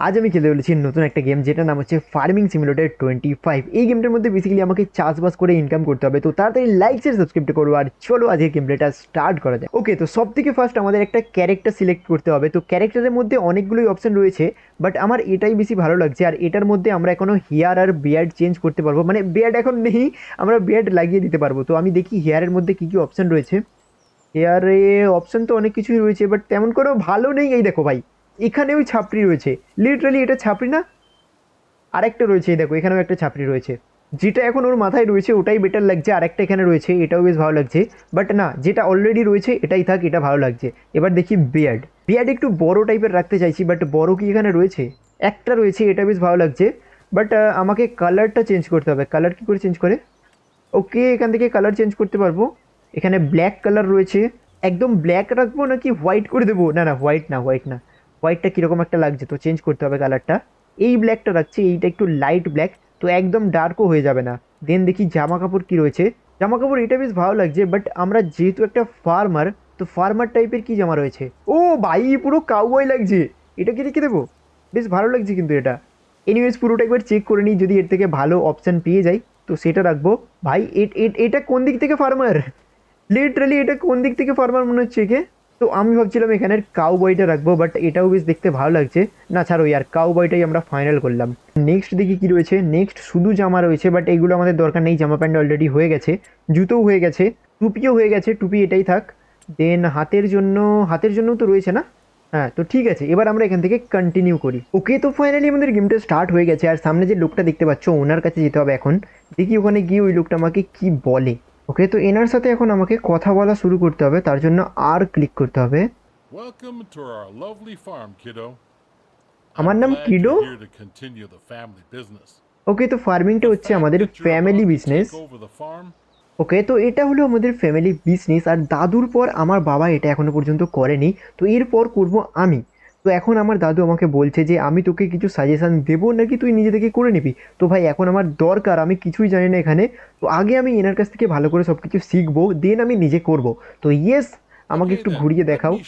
আজ আমি খেলে চলেছি নতুন একটা গেম যেটার নাম হচ্ছে ফার্মিং সিমুলেটার টোয়েন্টি ফাইভ এই গেমটার মধ্যে বেসিক্যালি আমাকে চাষবাস করে ইনকাম করতে হবে, তো তাড়াতাড়ি লাইক শেয়ার সাবস্ক্রাইব করব আর চলো আজকের গেম প্লেটা স্টার্ট করা যায় ওকে তো সব থেকে ফার্স্ট আমাদের একটা ক্যারেক্টার সিলেক্ট করতে হবে, তো ক্যারেক্টারের মধ্যে অনেকগুলোই অপশন রয়েছে বাট আমার এটাই বেশি ভালো লাগছে আর এটার মধ্যে আমরা এখনও হেয়ার আর বিয়ার্ড চেঞ্জ করতে পারব মানে বিয়ার্ড এখন নেই, আমরা বিয়ার্ড লাগিয়ে দিতে পারব। তো আমি দেখি হেয়ারের মধ্যে কী কী অপশন রয়েছে। হেয়ারে অপশন তো অনেক কিছুই রয়েছে বাট তেমন কোনো ভালো নেই, এই দেখো ভাই। এখানেও ছাপড়ি রয়েছে। লিটারালি এটা ছাপড়ি না? আরেকটা রয়েছে দেখো, এখানেও একটা ছাপড়ি রয়েছে। যেটা এখন ওর মাথায় রয়েছে, ওটাই বেটার লাগছে। আরেকটা এখানে রয়েছে, এটাও বেশ ভালো লাগছে। বাট না, যেটা অলরেডি রয়েছে, এটাই থাক, এটা ভালো লাগছে। এবার দেখি বিয়ার্ড বিয়ার্ড একটু বড় টাইপের রাখতে চাইছি বাট বড় কি এখানে রয়েছে? একটা রয়েছে, এটা বেশ ভালো লাগছে। বাট আমাকে কালারটা চেঞ্জ করতে হবে। কালার কী করে চেঞ্জ করে? ওকে, এখান থেকে কালার চেঞ্জ করতে পারব। এখানে ব্ল্যাক কালার রয়েছে। একদম ব্ল্যাক রাখব নাকি হোয়াইট করে দেবো? না না হোয়াইট না হোয়াইট না। হোয়াইটটা কীরকম একটা লাগছে তো চেঞ্জ করতে হবে কালারটা এই ব্ল্যাকটা রাখছি, এইটা একটু লাইট ব্ল্যাক তো একদম ডার্কও হয়ে যাবে না। দেন দেখি জামা কাপড় কী রয়েছে। জামা কাপড় এটা বেশ ভালো লাগছে বাট আমরা যেহেতু একটা ফার্মার তো ফার্মার টাইপের কি জামা রয়েছে? ও ভাই, পুরো কাউবয় লাগছে। এটা কি রেখে দেবো? বেশ ভালো লাগছে কিন্তু এটা। এনিওয়েজ পুরোটা একবার চেক করে নিই, যদি এর থেকে ভালো অপশান পেয়ে যাই, তো সেটা রাখব। ভাই এটা কোন দিক থেকে ফার্মার লিটারালি এটা কোন দিক থেকে ফার্মার মনে হচ্ছে একে? তো আমি ভাবছিলাম এখানের কাউ বয়টা রাখব বাট এটাও বেশ দেখতে ভালো লাগছে। না, ছাড়ো, ইয়ার কাউ বয়টাই আমরা ফাইনাল করলাম। নেক্সট দেখি কি রয়েছে। নেক্সট শুধু জামা রয়েছে বাট এগুলো আমাদের দরকার নেই। জামা প্যান্ট অলরেডি হয়ে গেছে, জুতোও হয়ে গেছে, টুপিও হয়ে গেছে, টুপি এটাই থাক। দেন হাতের জন্য হাতের জন্য তো রয়েছে না? হ্যাঁ তো ঠিক আছে, এবার আমরা এখান থেকে কন্টিনিউ করি। ওকে তো ফাইনালি আমাদের গেমটা স্টার্ট হয়ে গেছে, আর সামনে যে লোকটা দেখতে পাচ্ছ ওনার কাছে যেতে হবে এখন। দেখি ওখানে গিয়ে ওই লোকটা আমাকে কি বলে। ওকে তো এনার সাথে এখন আমাকে কথা বলা শুরু করতে হবে তার জন্য আর ক্লিক করতে হবে. আমার নাম কিডো. ওকে তো ফার্মিংটা হচ্ছে আমাদের ফ্যামিলি বিজনেস ওকে তো এটা হলো আমাদের ফ্যামিলি বিজনেস আর দাদুর পর আমার বাবা এটা এখনও পর্যন্ত করেনি তো এরপর করব আমি তো এখন আমার দাদু আমাকে বলছে যে, আমি তোকে কিছু সাজেশান দেবো নাকি তুই নিজে থেকে করে নিবি? তো ভাই, এখন আমার দরকার, আমি কিছুই জানি না এখানে। তো আগে আমি এনার কাছ থেকে ভালো করে সব কিছু শিখব দেন আমি নিজে করব। তো ইয়েস আমাকে একটু ঘুরিয়ে দেখাও।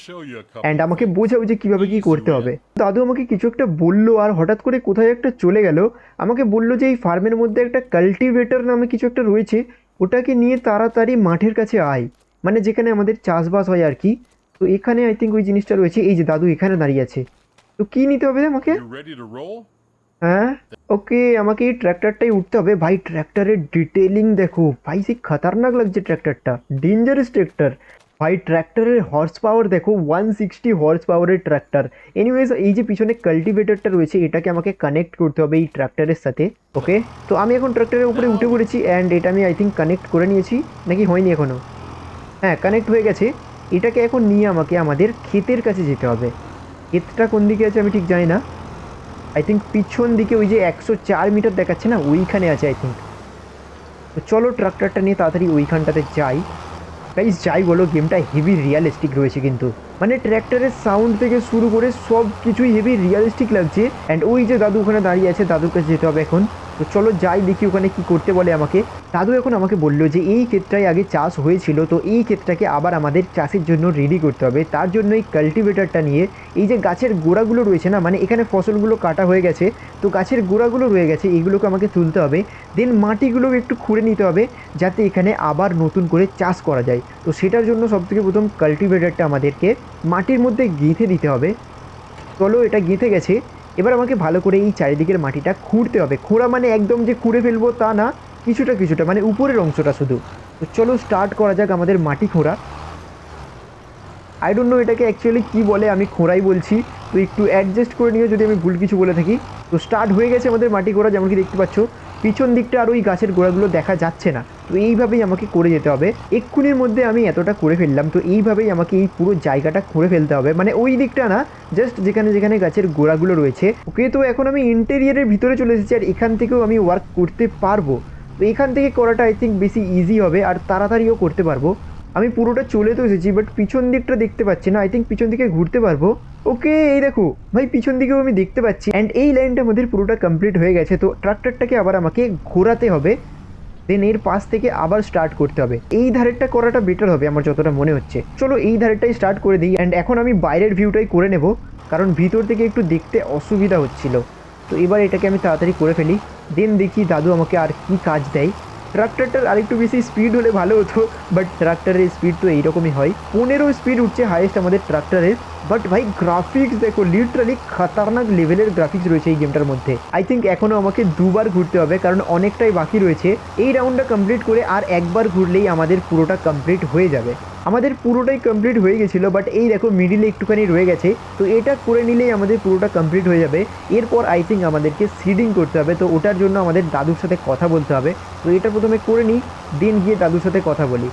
অ্যান্ড আমাকে বোঝাও যে কীভাবে কী করতে হবে। দাদু আমাকে কিছু একটা বলল, আর হঠাৎ করে কোথায় একটা চলে গেল। আমাকে বলল যে, এই ফার্মের মধ্যে একটা কাল্টিভেটর নামে কিছু একটা রয়েছে। ওটাকে নিয়ে তাড়াতাড়ি মাঠের কাছে আয়। মানে যেখানে আমাদের চাষবাস হয় আর কি। তো এখানে আই থিঙ্ক ওই জিনিসটা রয়েছে। এই যে দাদু এখানে দাঁড়িয়ে আছে। তো কী নিতে হবে আমাকে? হ্যাঁ? ওকে আমাকে এই ট্র্যাক্টরটাই উঠতে হবে। ভাই ট্র্যাক্টরের ডিটেলিং দেখো। ভাই সেই খতরনাক লাগছে ট্র্যাক্টরটা। Dangerous tractor. ভাই ট্র্যাক্টরের হর্স পাওয়ার দেখো। ওয়ান সিক্সটি হর্স পাওয়ারের ট্র্যাক্টর। এনিওয়েজ এই যে পিছনে কাল্টিভেটরটা রয়েছে এটাকে আমাকে কানেক্ট করতে হবে এই ট্র্যাক্টরের সাথে। ওকে? তো আমি এখন ট্র্যাক্টরের উপরে উঠে পড়েছি অ্যান্ড এটা আমি আই থিঙ্ক কানেক্ট করে নিয়েছি। নাকি হয়নি এখনও হ্যাঁ কানেক্ট হয়ে গেছে। এটাকে এখন নিয়ে আমাকে আমাদের ক্ষেতের কাছে যেতে হবে। ক্ষেতটা কোন দিকে আছে আমি ঠিক জানি না। আই থিঙ্ক পিছন দিকে ওই যে একশো চার মিটার দেখাচ্ছে না? ওইখানে আছে আই থিঙ্ক তো চলো ট্রাক্টরটা নিয়ে তাড়াতাড়ি ওইখানটাতে যাই। গাইজ যাই বলো গেমটা হেভি রিয়ালিস্টিক রয়েছে কিন্তু। মানে ট্র্যাক্টরের সাউন্ড থেকে শুরু করে সব কিছুই হেভি রিয়ালিস্টিক লাগছে। অ্যান্ড ওই যে দাদু ওখানে দাঁড়িয়ে আছে, দাদুর কাছে যেতে হবে এখন। তো চলো যাই দেখি ওখানে কি করতে বলে আমাকে। দাদু এখন আমাকে বলল যে, এই ক্ষেতটাই আগে চাষ হয়েছিল, তো এই ক্ষেতটাকে আবার আমাদের চাষের জন্য রেডি করতে হবে। তার জন্য এই কাল্টিভেটারটা নিয়ে এই যে গাছের গোড়াগুলো রয়েছে না মানে এখানে ফসলগুলো কাটা হয়ে গেছে, তো গাছের গোড়াগুলো রয়ে গেছে, এগুলোকে আমাকে তুলতে হবে। দেন মাটিগুলো একটু খুঁড়ে নিতে হবে, যাতে এখানে আবার নতুন করে চাষ করা যায়। তো সেটার জন্য সবথেকে প্রথম কাল্টিভেটারটা আমাদেরকে মাটির মধ্যে গেঁথে দিতে হবে। চলো এটা গেঁথে গেছে। এবার আমাকে ভালো করে এই চারিদিকের মাটিটা খুঁড়তে হবে। খোঁড়া মানে একদম যে খুঁড়ে ফেলব তা না, কিছুটা কিছুটা মানে উপরের অংশটা শুধু। তো চলো স্টার্ট করা যাক আমাদের মাটি খোঁড়া। আই ডোন্ট নো এটাকে অ্যাকচুয়ালি কী বলে, আমি খোঁড়াই বলছি। তো একটু অ্যাডজাস্ট করে নিও যদি আমি ভুল কিছু বলে থাকি। তো স্টার্ট হয়ে গেছে আমাদের মাটি খোঁড়া, যেমন কি দেখতে পাচ্ছ। পিছন দিকটা আর ওই গাছের গোড়াগুলো দেখা যাচ্ছে না। তো এইভাবেই আমাকে করে যেতে হবে। এক্ষুনির মধ্যে আমি এতটা করে ফেললাম, তো এইভাবেই আমাকে এই পুরো জায়গাটা করে ফেলতে হবে। মানে ওই দিকটা না জাস্ট যেখানে যেখানে গাছের গোড়াগুলো রয়েছে, ওকে তো এখন আমি ইন্টেরিয়ারের ভিতরে চলে এসেছি আর এখান থেকেও আমি ওয়ার্ক করতে পারব। তো এখান থেকে করাটা আই থিঙ্ক বেশি ইজি হবে আর তাড়াতাড়িও করতে পারব। আমি পুরোটা চলে তো এসেছি বাট পিছন দিকটা দেখতে পাচ্ছি না। আই থিঙ্ক পিছন দিকে ঘুরতে পারব। ওকে, এই দেখো, ভাই পিছন দিকেও আমি দেখতে পাচ্ছি। অ্যান্ড এই লাইনটা আমাদের পুরোটা কমপ্লিট হয়ে গেছে, তো ট্রাক্টরটাকে আবার আমাকে ঘোরাতে হবে। দেন এর পাশ থেকে আবার স্টার্ট করতে হবে। এই ধারেরটা করাটা বেটার হবে আমার যতটা মনে হচ্ছে। চলো এই ধারেরটাই স্টার্ট করে দিই অ্যান্ড এখন আমি বাইরের ভিউটাই করে নেব, কারণ ভিতর থেকে একটু দেখতে অসুবিধা হচ্ছিল। তো এবার এটাকে আমি তাড়াতাড়ি করে ফেলি। দেন দেখি দাদু আমাকে আর কি কাজ দেয়। ট্রাক্টরটার আরেকটু বেশি স্পিড হলে ভালো হতো বাট ট্রাক্টরের স্পিড তো এইরকমই হয়। পনেরো স্পিড উঠছে হাইয়েস্ট আমাদের ট্রাক্টরের বাট ভাই গ্রাফিক্স দেখো লিটারালি খতরনাক লেভেলের গ্রাফিক্স রয়েছে এই গেমটার মধ্যে। আই থিঙ্ক এখনও আমাকে দুবার ঘুরতে হবে, কারণ অনেকটাই বাকি রয়েছে। এই রাউন্ডটা কমপ্লিট করে আর একবার ঘুরলেই আমাদের পুরোটা কমপ্লিট হয়ে যাবে। আমাদের পুরোটাই কমপ্লিট হয়ে গেছিল বাট এই দেখো মিডিলে একটুখানি রয়ে গেছে। তো এটা করে নিলেই আমাদের পুরোটা কমপ্লিট হয়ে যাবে। এরপর আই থিঙ্ক আমাদেরকে সিডিং করতে হবে। তো ওটার জন্য আমাদের দাদুর সাথে কথা বলতে হবে। তো এটা প্রথমে করে নিই দিন গিয়ে দাদুর সাথে কথা বলি।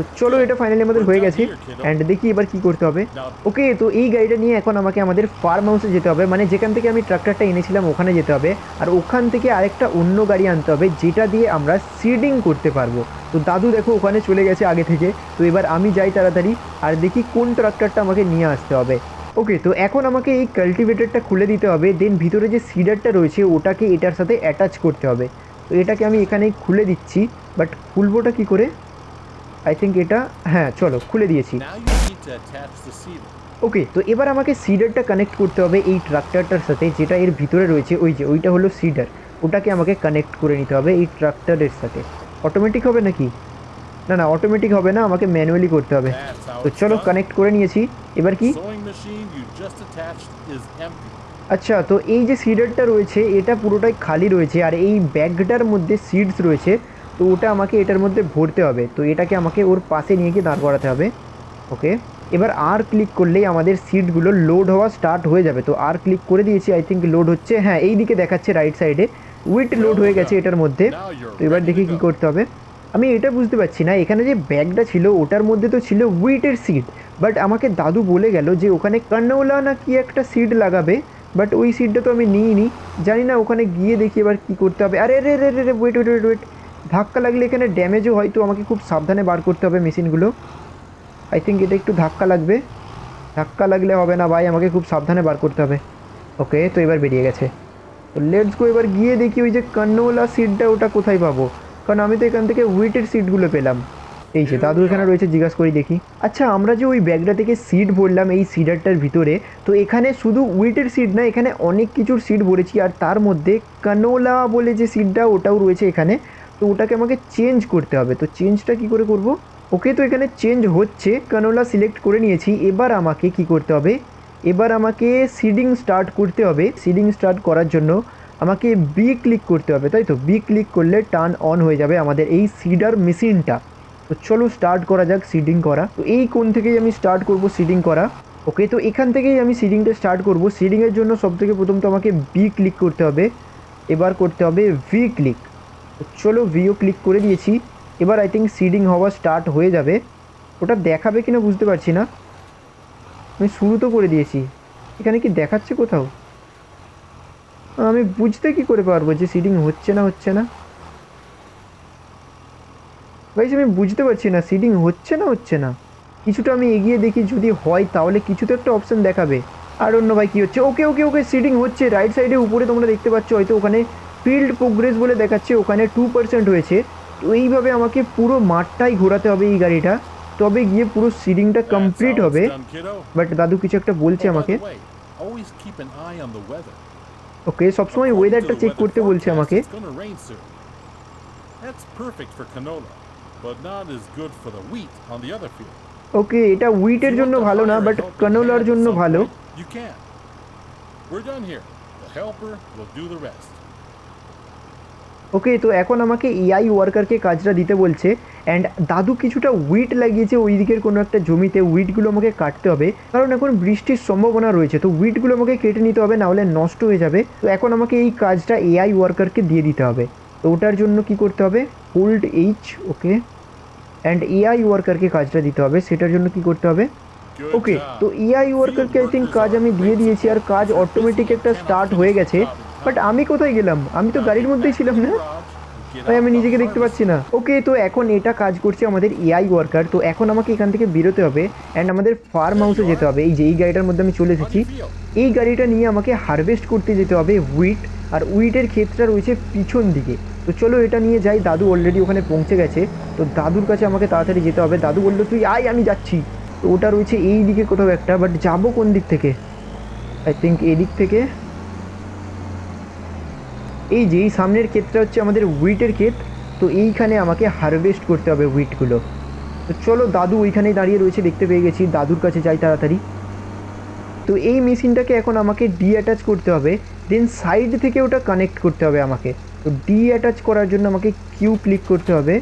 তো চলো এটা ফাইনালি আমাদের হয়ে গেছে। অ্যান্ড দেখি এবার কি করতে হবে। ওকে তো এই গাড়িটা নিয়ে এখন আমাকে আমাদের ফার্ম হাউসে যেতে হবে। মানে যেখান থেকে আমি ট্রাক্টরটা এনেছিলাম ওখানে যেতে হবে। আর ওখান থেকে আরেকটা অন্য গাড়ি আনতে হবে যেটা দিয়ে আমরা সিডিং করতে পারব। তো দাদু দেখো ওখানে চলে গেছে আগে থেকে। তো এবার আমি যাই তাড়াতাড়ি আর দেখি কোন ট্রাক্টরটা আমাকে নিয়ে আসতে হবে। ওকে তো এখন আমাকে এই কাল্টিভেটরটা খুলে দিতে হবে। দেন ভিতরে যে সিডারটা রয়েছে ওটাকে এটার সাথে অ্যাটাচ করতে হবে। তো এটাকে আমি এখানেই খুলে দিচ্ছি। বাট খুলবোটা কি করে? আই থিঙ্ক এটা হ্যাঁ চলো খুলে দিয়েছি. ওকে তো এবার আমাকে সিডারটা কানেক্ট করতে হবে এই ট্রাক্টরটার সাথে যেটা এর ভিতরে রয়েছে ওই যে ওইটা হলো সিডার ওটাকে আমাকে কানেক্ট করে নিতে হবে এই ট্রাক্টরের সাথে। অটোমেটিক হবে নাকি? না না অটোমেটিক হবে না আমাকে ম্যানুয়ালি করতে হবে। তো চলো কানেক্ট করে নিয়েছি। এবার কি. আচ্ছা তো এই যে সিডারটা রয়েছে এটা পুরোটাই খালি রয়েছে আর এই ব্যাগটার মধ্যে সিডস রয়েছে তো ওটা আমাকে এটার মধ্যে ভরতে হবে। তো এটাকে আমাকে ওর পাশে নিয়ে গিয়ে দাঁড় করাতে হবে। ওকে? এবার আর ক্লিক করলেই আমাদের সিটগুলো লোড হওয়া স্টার্ট হয়ে যাবে। তো আর ক্লিক করে দিয়েছি আই থিঙ্ক লোড হচ্ছে। হ্যাঁ এই দিকে দেখাচ্ছে রাইট সাইডে উইট লোড হয়ে গেছে এটার মধ্যে। তো এবার দেখি কি করতে হবে। আমি এটা বুঝতে পারছি না। এখানে যে ব্যাগটা ছিল ওটার মধ্যে তো ছিল উইটের সিট বাট আমাকে দাদু বলে গেল যে ওখানে কান্নওলা না কি একটা সিট লাগাবে। বাট ওই সিটটা তো আমি নিইনি। জানি না ওখানে গিয়ে দেখি এবার কি করতে হবে। আরে রে রে রে রে ওয়েট ওয়েট ওয়েট ওয়েট ধাক্কা লাগলে এখানে ড্যামেজও হয় তো আমাকে খুব সাবধানে বার করতে হবে মেশিনগুলো। আই থিঙ্ক এটা একটু ধাক্কা লাগবে। ধাক্কা লাগলে হবে না ভাই, আমাকে খুব সাবধানে বার করতে হবে। ওকে তো এবার বেরিয়ে গেছে। তো লেটস গো এবার গিয়ে দেখি ওই যে কান্নওয়ালা সিটটা ওটা কোথায় পাবো? কারণ আমি তো এখান থেকে উইটের সিটগুলো পেলাম। এই যে দাদু এখানে রয়েছে, জিজ্ঞাসা করি দেখি। আচ্ছা আমরা যে ওই ব্যাগটা থেকে সিট ভরলাম এই সিডারটার ভিতরে, তো এখানে শুধু উইটের সিট না, এখানে অনেক কিছুর সিট ভরেছি। আর তার মধ্যে কানোলা বলে যে সিটটা ওটাও রয়েছে এখানে। তো ওটাকে আমাকে চেঞ্জ করতে হবে। তো চেঞ্জটা কি করে করব? ওকে তো এখানে চেঞ্জ হচ্ছে। কানোলা সিলেক্ট করে নিয়েছি। এবার আমাকে কি করতে হবে? এবার আমাকে সিডিং স্টার্ট করতে হবে। সিডিং স্টার্ট করার জন্য আমাকে বি ক্লিক করতে হবে, তাই তো? বি ক্লিক করলে টার্ন অন হয়ে যাবে আমাদের এই সিডার মেশিনটা। তো চলো স্টার্ট করা যাক সিডিং করা। তো এই কোন থেকেই আমি স্টার্ট করব সিডিং করা। ওকে, তো এখান থেকেই আমি সিডিংটা স্টার্ট করব। সিডিংয়ের জন্য সবথেকে প্রথম তো আমাকে বি ক্লিক করতে হবে। এবার করতে হবে ভি ক্লিক চলো ভিও ক্লিক করে দিয়েছি। এবার আই থিঙ্ক সিডিং হওয়া স্টার্ট হয়ে যাবে। ওটা দেখাবে কিনা বুঝতে পারছি না। আমি শুরু তো করে দিয়েছি। এখানে কি দেখাচ্ছে কোথাও? আমি বুঝতে কি করে পারব যে সিডিং হচ্ছে না হচ্ছে না? গাইস আমি বুঝতে পারছি না সিডিং হচ্ছে না হচ্ছে না। কিছুটা আমি এগিয়ে দেখি, যদি হয় তাহলে কিছু তো একটা অপশন দেখাবে। আর অন্য ভাই কী হচ্ছে? ওকে ওকে ওকে সিডিং হচ্ছে। রাইট সাইডে উপরে তোমরা দেখতে পাচ্ছ, হয়তো ওখানে ফিল্ড প্রোগ্রেস বলে দেখাচ্ছে ওখানে টু পার্সেন্ট হয়েছে। তো এইভাবে আমাকে পুরো মাঠটাই ঘোরাতে হবে এই গাড়িটা। তবে গিয়ে পুরো সিডিংটা কমপ্লিট হবে। বাট দাদু কিছু একটা বলছে আমাকে। ওকে সবসময় ওয়েদারটা চেক করতে বলছে আমাকে। ওকে এটা উইটের জন্য ভালো না বাট কনোলার জন্য ভালো। ওকে তো এখন আমাকে এআই ওয়ার্কারকে কাজটা দিতে বলছে অ্যান্ড দাদু কিছুটা উইট লাগিয়েছে ওই দিকের কোনো একটা জমিতে উইটগুলো আমাকে কাটতে হবে। কারণ এখন বৃষ্টির সম্ভাবনা রয়েছে, তো উইটগুলো আমাকে কেটে নিতে হবে, নাহলে নষ্ট হয়ে যাবে। তো এখন আমাকে এই কাজটা এআই ওয়ার্কারকে দিয়ে দিতে হবে। তো ওটার জন্য কি করতে হবে? Hold H okay and AI ওয়ার্কারকে কাজটা দিতে হবে, সেটার জন্য কি করতে হবে? ওকে তো এআই ওয়ার্কারকে আই থিঙ্ক কাজ আমি দিয়ে দিয়েছি, আর কাজ অটোমেটিক একটা স্টার্ট হয়ে গেছে। বাট আমি কোথায় গেলাম? আমি তো গাড়ির মধ্যেই ছিলাম না? তাই আমি নিজেকে দেখতে পাচ্ছি না। ওকে তো এখন এটা কাজ করছে আমাদের এআই ওয়ার্কার তো এখন আমাকে এখান থেকে বেরোতে হবে অ্যান্ড আমাদের ফার্ম হাউসে যেতে হবে। এই যে, এই গাড়িটার মধ্যে আমি চলে এসেছি। এই গাড়িটা নিয়ে আমাকে হারভেস্ট করতে যেতে হবে উইট আর উইটের ক্ষেতটা রয়েছে পিছন দিকে। তো চলো এটা নিয়ে যাই। দাদু অলরেডি ওখানে পৌঁছে গেছে। তো দাদুর কাছে আমাকে তাড়াতাড়ি যেতে হবে। দাদু বলল, তুই আয়, আমি যাচ্ছি। তো ওটা রয়েছে এই দিকে কোথাও একটা বাট যাব কোন দিক থেকে? আই থিঙ্ক এদিক থেকে এই যে এই সামনের ক্ষেতটা হচ্ছে আমাদের উইটের ক্ষেত, তো এইখানে আমাকে হারভেস্ট করতে হবে উইটগুলো তো চলো দাদু ওইখানেই দাঁড়িয়ে রয়েছে, দেখতে পেয়ে গেছি, দাদুর কাছে যাই তাড়াতাড়ি। তো এই মেশিনটাকে এখন আমাকে ডি অ্যাটাচ করতে হবে দেন সাইড থেকে ওটা কানেক্ট করতে হবে আমাকে। তো ডি অ্যাটাচ করার জন্য আমাকে কিউ ক্লিক করতে হবে।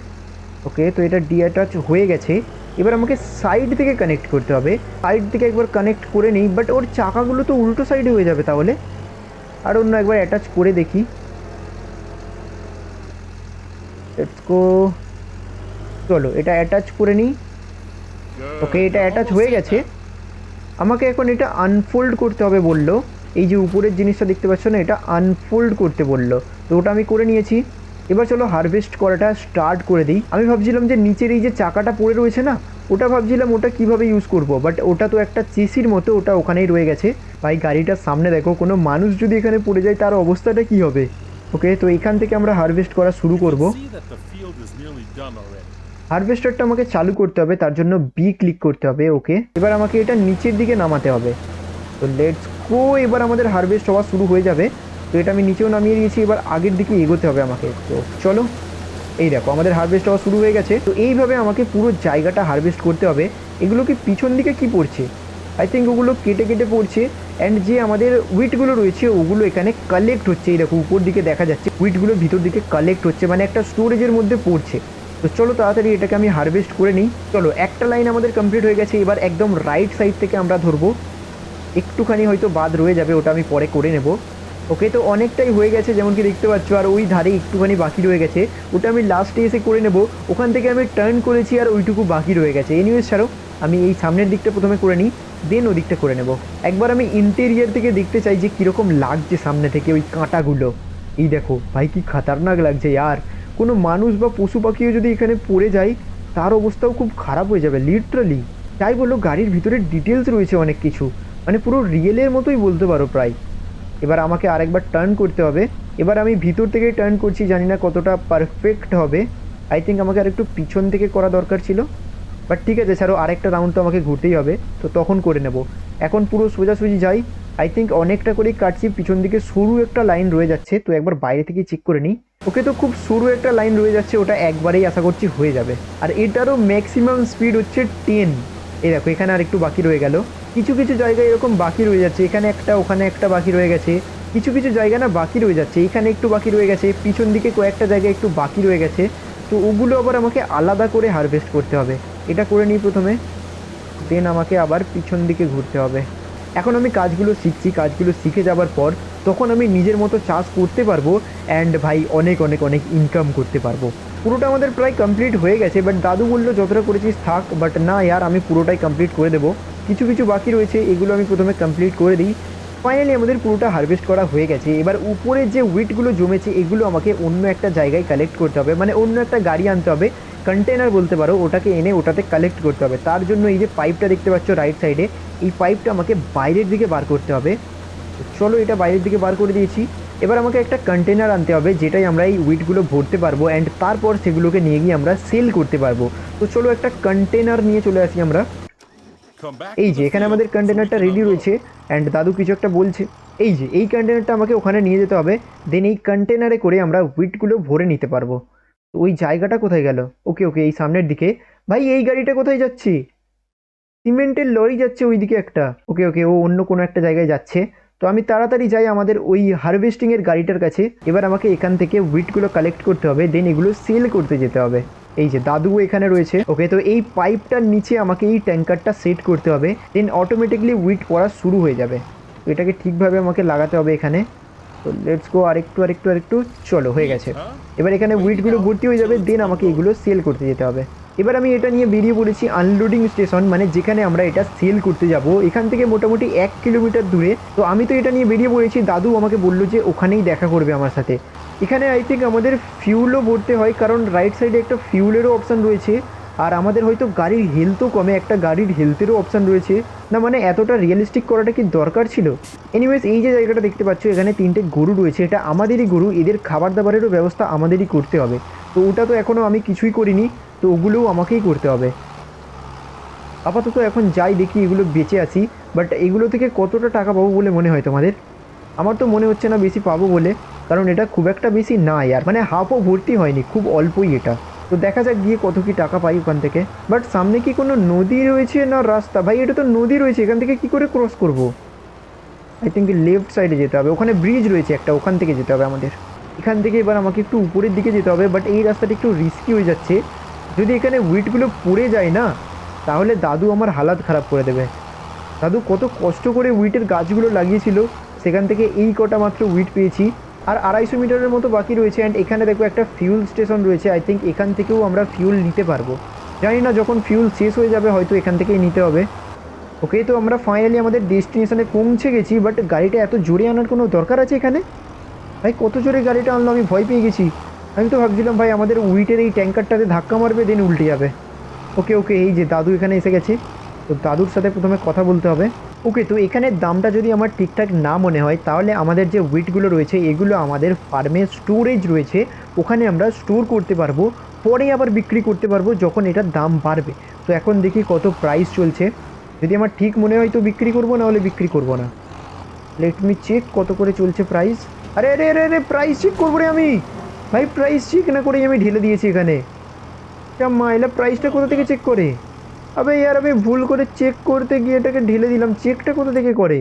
ওকে তো এটা ডি অ্যাটাচ হয়ে গেছে। এবার আমাকে সাইড থেকে কানেক্ট করতে হবে। সাইড থেকে একবার কানেক্ট করে নিই বাট ওর চাকাগুলো তো উল্টো সাইডে হয়ে যাবে তাহলে। আর অন্য একবার অ্যাটাচ করে দেখি। লেটস গো চলো, এটা অ্যাটাচ করে নিই। ওকে এটা অ্যাটাচ হয়ে গেছে। আমাকে এখন এটা আনফোল্ড করতে হবে বলল। এই যে উপরের জিনিসটা দেখতে পাচ্ছ না, এটা আনফোল্ড করতে বলল। তো ওটা আমি করে নিয়েছি। এবার চলো হারভেস্ট করাটা স্টার্ট করে দিই। আমি ভাবছিলাম যে নিচের এই যে চাকাটা পড়ে রয়েছে না, ওটা ভাবছিলাম ওটা কীভাবে ইউজ করব? বাট ওটা তো একটা চেসির মতো ওটা ওখানেই রয়ে গেছে। ভাই, গাড়িটার সামনে দেখো, কোনো মানুষ যদি এখানে পড়ে যায়, তার অবস্থাটা কি হবে? ওকে তো এখান থেকে আমরা হারভেস্ট করা শুরু করব. হারভেস্টারটা আমাকে চালু করতে হবে তার জন্য বি ক্লিক করতে হবে ওকে এবার আমাকে এটা নিচের দিকে নামাতে হবে। তো লেটস গো এবার আমাদের হারভেস্ট হওয়া শুরু হয়ে যাবে। তো এটা আমি নিচেও নামিয়ে দিয়েছি এবার আগের দিকে এগোতে হবে আমাকে। তো চলো এই দেখো আমাদের হারভেস্ট হওয়া শুরু হয়ে গেছে। তো এইভাবে আমাকে পুরো জায়গাটা হারভেস্ট করতে হবে। এগুলো কি পিছন দিকে কি পড়ছে? আই থিঙ্ক ওগুলো কেটে কেটে পড়ছে। অ্যান্ড যে আমাদের উইটগুলো রয়েছে, ওগুলো এখানে কালেক্ট হচ্ছে। এই দেখো উপর দিকে দেখা যাচ্ছে উইটগুলো ভিতর দিকে কালেক্ট হচ্ছে মানে একটা স্টোরেজের মধ্যে পড়ছে। তো চলো তাড়াতাড়ি এটাকে আমি হারভেস্ট করে নিই। চলো, একটা লাইন আমাদের কমপ্লিট হয়ে গেছে। এবার একদম রাইট সাইড থেকে আমরা ধরবো। একটুখানি হয়তো বাদ রয়ে যাবে, ওটা আমি পরে করে নেব। ওকে তো অনেকটাই হয়ে গেছে যেমন কি দেখতে পাচ্ছ, আর ওই ধারে একটুখানি বাকি রয়ে গেছে। ওটা আমি লাস্টে এসে করে নেব। ওখান থেকে আমি টার্ন করেছি, আর ওইটুকু বাকি রয়ে গেছে। এনিওয়েজ ছাড়ো। আমি এই সামনের দিকটা প্রথমে করে নিই দেন ওদিকটা করে নেব। একবার আমি ইন্টেরিয়ার থেকে দেখতে চাই যে কীরকম লাগছে সামনে থেকে ওই কাঁটাগুলো। এই দেখো, ভাই কি খাতারনাক লাগছে আর কোনো মানুষ বা পশু পাখিও যদি এখানে পড়ে যায়, তার অবস্থাও খুব খারাপ হয়ে যাবে লিটারালি তাই বলল গাড়ির ভিতরে ডিটেলস রয়েছে অনেক কিছু। মানে পুরো রিয়েলের মতোই বলতে পারো প্রায়। এবার আমাকে আরেকবার টার্ন করতে হবে। এবার আমি ভিতর থেকে টার্ন করছি, জানি না কতটা পারফেক্ট হবে। আই থিঙ্ক আমাকে আরেকটু পিছন থেকে করা দরকার ছিল। বাট ঠিক আছে ছাড়ো আরেকটা রাউন্ড তো আমাকে ঘুরতেই হবে, তো তখন করে নেব। এখন পুরো সোজাসুজি যাই আই থিঙ্ক অনেকটা করেই কাটছি, পিছন দিকে সরু একটা লাইন রয়ে যাচ্ছে, তো একবার বাইরে থেকে চেক করে নিই। ওকে তো খুব সরু একটা লাইন রয়ে যাচ্ছে, ওটা একবারেই আশা করছি হয়ে যাবে। আর এটারও ম্যাক্সিমাম স্পিড হচ্ছে টেন এই দেখো, এখানে আর একটু বাকি রয়ে গেল। কিছু কিছু জায়গায় এরকম বাকি রয়ে যাচ্ছে, এখানে একটা, ওখানে একটা বাকি রয়ে গেছে। কিছু কিছু জায়গা না বাকি রয়ে যাচ্ছে, এখানে একটু বাকি রয়ে গেছে, পিছন দিকে কয়েকটা জায়গায় একটু বাকি রয়ে গেছে। তো ওগুলো আবার আমাকে আলাদা করে হারভেস্ট করতে হবে। এটা করে নিই প্রথমে। দেন আমাকে আবার পিছন দিকে ঘুরতে হবে। এখন আমি কাজগুলো শিখছি, কাজগুলো শিখে যাবার পর তখন আমি নিজের মতো চাষ করতে পারব অ্যান্ড ভাই অনেক অনেক অনেক ইনকাম করতে পারব। পুরোটা আমাদের প্রায় কমপ্লিট হয়ে গেছে বাট দাদু বলল, যতটা করেছিস থাক বাট না ইয়ার, আমি পুরোটাই কমপ্লিট করে দেবো। কিছু কিছু বাকি রয়েছে, এগুলো আমি প্রথমে কমপ্লিট করে দিই। ফাইনালি আমাদের পুরোটা হারভেস্ট করা হয়ে গেছে। এবার উপরে যে উইটগুলো জমেছে, এগুলো আমাকে অন্য একটা জায়গায় কালেক্ট করতে হবে মানে অন্য একটা গাড়ি আনতে হবে কন্টেনার বলতে পারো ওটাকে এনে ওটাতে কালেক্ট করতে হবে। তার জন্য এই যে পাইপটা দেখতে পাচ্ছ রাইট সাইডে এই পাইপটা আমাকে বাইরের দিকে বার করতে হবে। তো চলো এটা বাইরের দিকে বার করে দিয়েছি। এবার আমাকে একটা কন্টেনার আনতে হবে যেটাই আমরা এই উইটগুলো ভরতে পারব অ্যান্ড তারপর সেগুলোকে নিয়ে গিয়ে আমরা সেল করতে পারব। তো চলো একটা কন্টেনার নিয়ে চলে আসি আমরা। এই যে এখানে আমাদের কন্টেনারটা রেডি. রয়েছে অ্যান্ড দাদু কিছু একটা বলছে। এই যে এই কন্টেনারটা আমাকে ওখানে নিয়ে যেতে হবে দেন এই কন্টেনারে করে আমরা উইটগুলো ভরে নিতে পারব। ওই জায়গাটা কোথায় গেল? ওকে ওকে, এই সামনের দিকে। ভাই, এই গাড়িটা কোথায় যাচ্ছি? সিমেন্টের লরি যাচ্ছে ওইদিকে একটা। ওকে ওকে, ও অন্য কোনো একটা জায়গায় যাচ্ছে। তো আমি তাড়াতাড়ি যাই আমাদের ওই হারভেস্টিংয়ের গাড়িটার কাছে। এবার আমাকে এখান থেকে উইটগুলো কালেক্ট করতে হবে। দেন এগুলো সেল করতে যেতে হবে। এই যে দাদু এখানে রয়েছে। ওকে, তো এই পাইপটার নিচে আমাকে এই ট্যাঙ্কারটা সেট করতে হবে। দেন অটোমেটিকলি উইট পড়া শুরু হয়ে যাবে। এটাকে ঠিকভাবে আমাকে লাগাতে হবে এখানে। তো লেটস গো আরেকটু আরেকটু আরেকটু। চলো হয়ে গেছে। এবার এখানে উইটগুলো ভর্তি হয়ে যাবে দেন আমাকে এগুলো সেল করতে যেতে হবে। এবার আমি এটা নিয়ে বেরিয়ে পড়েছি আনলোডিং স্টেশন মানে যেখানে আমরা এটা সেল করতে যাব। এখান থেকে মোটামুটি এক কিলোমিটার দূরে। তো আমি তো এটা নিয়ে বেরিয়ে পড়েছি দাদু আমাকে বলল যে ওখানেই দেখা করবে আমার সাথে। এখানে আই থিঙ্ক আমাদের ফিউলও ভরতে হয় কারণ রাইট সাইডে একটা ফিউলেরও অপশান রয়েছে। আর আমাদের হয়তো গাড়ির হেলথও কমে, একটা গাড়ির হেলথেরও অপশান রয়েছে। না মানে এতটা রিয়েলিস্টিক করাটা কি দরকার ছিল? এনিওয়েজ এই যে জায়গাটা দেখতে পাচ্ছ, এখানে তিনটে গরু রয়েছে, এটা আমাদেরই গরু, এদের খাবার দাবারেরও ব্যবস্থা আমাদেরই করতে হবে। তো ওটা তো এখনও আমি কিছুই করিনি, তো ওগুলোও আমাকেই করতে হবে। আপাতত এখন যাই দেখি, এগুলো বেঁচে আছি বাট এগুলো থেকে কতটা টাকা পাবো বলে মনে হয় তোমাদের? আমার তো মনে হচ্ছে না বেশি পাবো বলে, কারণ এটা খুব একটা বেশি না আর মানে হাফও ভর্তি হয়নি, খুব অল্পই এটা। তো দেখা যাক গিয়ে কত কি টাকা পাই ওখান থেকে। বাট সামনে কি কোনো নদী রয়েছে না রাস্তা? ভাই, এটা তো নদী রয়েছে, এখান থেকে কি করে ক্রস করব? আই থিঙ্ক লেফট সাইডে যেতে হবে। ওখানে ব্রিজ রয়েছে একটা, ওখান থেকে যেতে হবে আমাদের। এখান থেকে এবার আমাকে একটু উপরের দিকে যেতে হবে বাট এই রাস্তাটা একটু রিস্কি হয়ে যাচ্ছে। যদি এখানে উইটগুলো পড়ে যায় না, তাহলে দাদু আমার হালাত খারাপ করে দেবে। দাদু কত কষ্ট করে উইটের গাছগুলো লাগিয়েছিল, সেখান থেকে এই কটা মাত্র উইট পেয়েছি। আর আড়াইশো মিটারের মতো বাকি রয়েছে অ্যান্ড এখানে দেখো একটা ফিউল স্টেশন রয়েছে আই থিঙ্ক এখান থেকেও আমরা ফিউল নিতে পারব। জানি না যখন ফিউল শেষ হয়ে যাবে, হয়তো এখান থেকেই নিতে হবে। ওকে তো আমরা ফাইনালি আমাদের ডেস্টিনেশনে পৌঁছে গেছি বাট গাড়িটা এত জোরে আনার কোনো দরকার আছে এখানে? ভাই, কত জোরে গাড়িটা আনলো, আমি ভয় পেয়ে গেছি। আমি তো ভাবছিলাম, ভাই, আমাদের উইটের এই ট্যাঙ্কারটাতে ধাক্কা মারবে দেন উল্টে যাবে। ওকে ওকে এই যে দাদু এখানে এসে গেছে। তো দাদুর সাথে প্রথমে কথা বলতে হবে। ওকে তো এখানে দামটা যদি আমার ঠিকঠাক না মনে হয়, তাহলে আমাদের যে উইটগুলো রয়েছে, এগুলো আমাদের ফার্মে স্টোরেজ রয়েছে। ওখানে আমরা স্টোর করতে পারব, পরে আবার বিক্রি করতে পারব যখন এটার দাম বাড়বে। তো এখন দেখি কত প্রাইস চলছে। যদি আমার ঠিক মনে হয় তো বিক্রি করব না হলে বিক্রি করব না। লেট মি চেক কত করে চলছে প্রাইস আরে আরে আরে আরে প্রাইস চেক করব রে আমি। ভাই প্রাইস চেক না করেই আমি ঢেলে দিয়েছি এখানে। মাইলা প্রাইসটা কোথা থেকে চেক করে? আবে ইয়ার, আমি ভুল করে চেক করতে গিয়ে এটাকে ঢেলে দিলাম। চেকটা কোথা থেকে করে?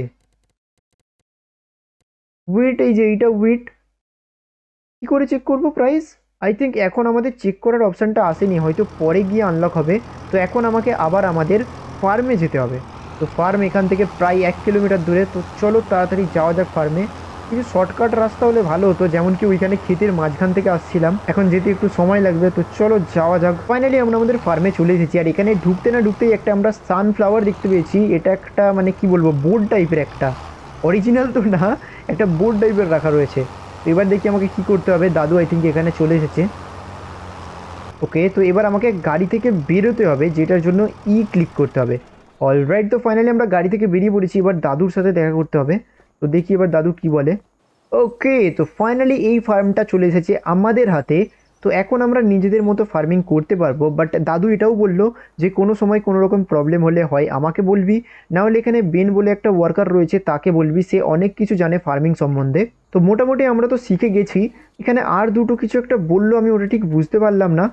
উইট এই যে এইটা উইট কি করে চেক করব প্রাইস আই থিঙ্ক এখন আমাদের চেক করার অপশানটা আসেনি, হয়তো পরে গিয়ে আনলক হবে। তো এখন আমাকে আবার আমাদের ফার্মে যেতে হবে। তো ফার্ম এখান থেকে প্রায় এক কিলোমিটার দূরে, তো চলো তাড়াতাড়ি যাওয়া যাক ফার্মে কিছু শর্টকাট রাস্তা হলে ভালো হতো যেমন কি ওইখানে ক্ষেতের মাঝখান থেকে আসছিলাম। এখন যেতে একটু সময় লাগবে, তো চলো যাওয়া যাক। ফাইনালি আমরা আমাদের ফার্মে চলে এসেছি, আর এখানে ঢুকতে না ঢুকতেই একটা আমরা সানফ্লাওয়ার দেখতে পেয়েছি। এটা একটা মানে কি বলব বোর্ড টাইপের একটা। অরিজিনাল তো না, একটা বোর্ড টাইপের রাখা রয়েছে। এবার দেখি আমাকে কি করতে হবে। দাদু আই থিঙ্ক এখানে চলে এসেছে। ওকে তো এবার আমাকে গাড়ি থেকে বেরোতে হবে, যেটার জন্য ই ক্লিক করতে হবে। অলরাইট তো ফাইনালি আমরা গাড়ি থেকে বেরিয়ে পড়েছি, এবার দাদুর সাথে দেখা করতে হবে। তো দেখি এবার দাদু কি বলে। ওকে, তো ফাইনালি এই ফার্মটা চলে এসেছে আমাদের হাতে। তো এখন আমরা নিজেদের মতো ফার্মিং করতে পারব বাট দাদু এটাও বলল যে কোনো সময় কোনো রকম প্রবলেম হলে হয়, আমাকে বলবি। না হলে এখানে বেন বলে একটা ওয়ার্কার রয়েছে, তাকে বলবি, সে অনেক কিছু জানে ফার্মিং সম্বন্ধে। তো মোটামুটি আমরা তো শিখে গেছি, এখানে আর দুটো কিছু একটা বলল আমি ওটা ঠিক বুঝতে পারলাম না।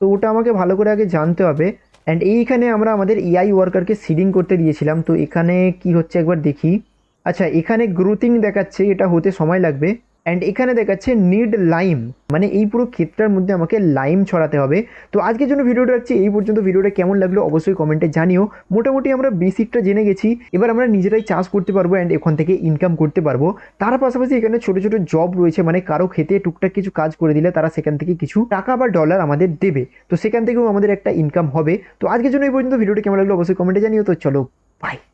তো ওটা আমাকে ভালো করে আগে জানতে হবে। অ্যান্ড এইখানে আমরা আমাদের এআই ওয়ার্কারকে সিডিং করতে দিয়েছিলাম, তো এখানে কি হচ্ছে একবার দেখি। আচ্ছা এখানে গ্রোথিং দেখাচ্ছে, এটা হতে সময় লাগবে। অ্যান্ড এখানে দেখাচ্ছে নিড লাইম মানে এই পুরো ক্ষেত্রের মধ্যে আমাকে লাইম ছড়াতে হবে। তো আজকের জন্য ভিডিওটা রাখছি, এই পর্যন্ত ভিডিওটা কেমন লাগল অবশ্যই কমেন্টে জানিও। মোটামুটি আমরা বেসিকটা জেনে গেছি, এবার আমরা নিজেরাই চাষ করতে পারব অ্যান্ড এখান থেকে ইনকাম করতে পারব। তার পাশাপাশি এখানে ছোটো ছোটো জব রয়েছে মানে কারও খেতে টুকটাক কিছু কাজ করে দিলে তারা সেখান থেকে কিছু টাকা বা ডলার আমাদের দেবে। তো সেখান থেকেও আমাদের একটা ইনকাম হবে। তো আজকের জন্য এই পর্যন্ত, ভিডিওটা কেমন লাগল অবশ্যই কমেন্টে জানিও। তো চলো বাই